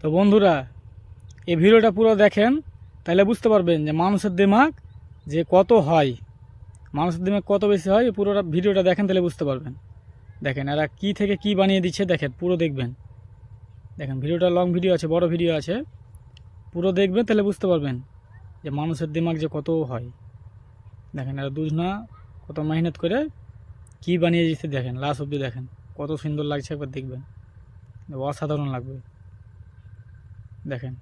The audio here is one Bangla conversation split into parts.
তো বন্ধুরা, এই ভিডিওটা পুরো দেখেন তাহলে বুঝতে পারবেন যে মানুষের দিমাগ যে কত হয়। মানুষের দিমাগ কত বেশি হয় পুরোটা ভিডিওটা দেখেন তাহলে বুঝতে পারবেন। দেখেন এরা কি থেকে কি বানিয়ে দিচ্ছে, দেখেন, পুরো দেখবেন। দেখেন, ভিডিওটা লং ভিডিও আছে, বড় ভিডিও আছে। পুরো দেখবেন তাহলে বুঝতে পারবেন যে মানুষের দিমাগ যে কত হয়। দেখেন, এরা দুজনা কত মেহনত করে কি বানিয়ে দিচ্ছে, দেখেন লাস্ট অব্দি দেখেন, কত সুন্দর লাগছে, একবার দেখবেন। অসাধারণ লাগবে। দেখেন।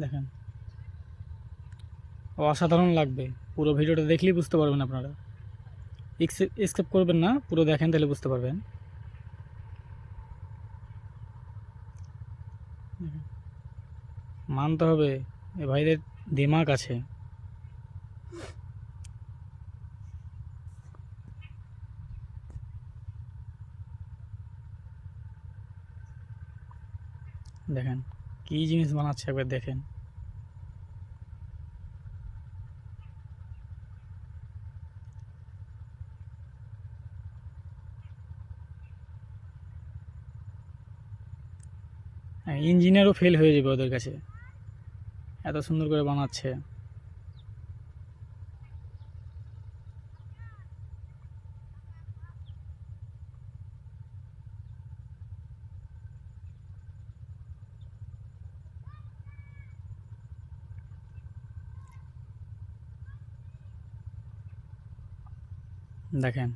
দেখেন। অসাধারণ লাগবে। পুরো ভিডিওটা দেখলেই বুঝতে পারবেন আপনারা। স্কেপ করবেন না, পুরো দেখেন তাহলে বুঝতে পারবেন। মানতে হবে। এ ভাইদের দিমাগ আছে। দেখেন, কি জিনিস বানাচ্ছে একবার দেখেন। হ্যাঁ ইঞ্জিনিয়ারও ফেল হয়ে যাবে ওদের কাছে। এত সুন্দর করে বানাচ্ছে। দেখেন।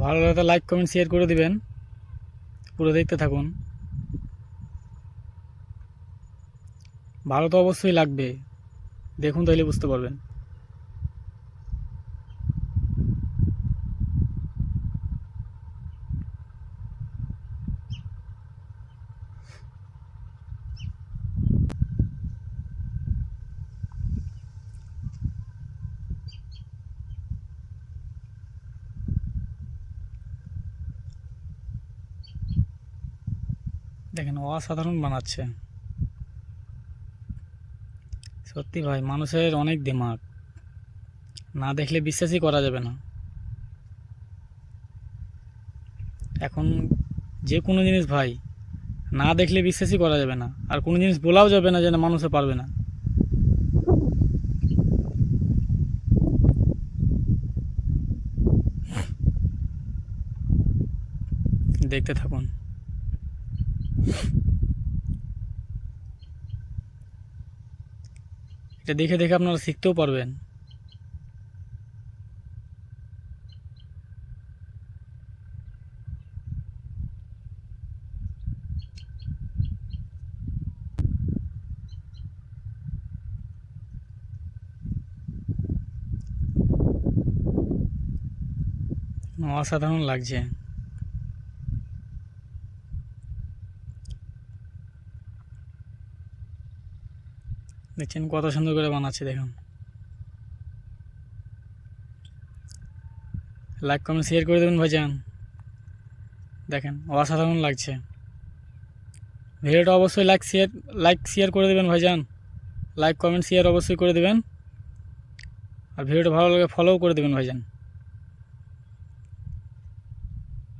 ভালো লাগলে লাইক কমেন্ট শেয়ার করে দিবেন। পুরো দেখতে থাকুন। ভালো তো অবশ্যই লাগবে। দেখুন তাহলে বুঝতে পারবেন। দেখেন অসাধারণ বানাচ্ছে। সত্যি ভাই, মানুষের অনেক দিমাগ। না দেখলে বিশ্বাসই করা যাবে না। এখন যে কোনো জিনিস ভাই, না দেখলে বিশ্বাসই করা যাবে না। আর কোনো জিনিস বলাও যাবে না যে না মানুষে পারবে না। দেখতে থাকুন। এটা দেখে দেখে আপনারা শিখতেও পারবেন। অসাধারণ লাগছে। দেখছেন কত সুন্দর করে বানাচ্ছে, দেখুন। লাইক কমেন্ট শেয়ার করে দেবেন ভাইজান। দেখেন, অসাধারণ লাগছে। ভিডিওটা অবশ্যই লাইক শেয়ার লাইক শেয়ার করে দেবেন ভাইজান। লাইক কমেন্ট শেয়ার অবশ্যই করে দেবেন। আর ভিডিওটা ভালো লাগে ফলোও করে দেবেন ভাইজান।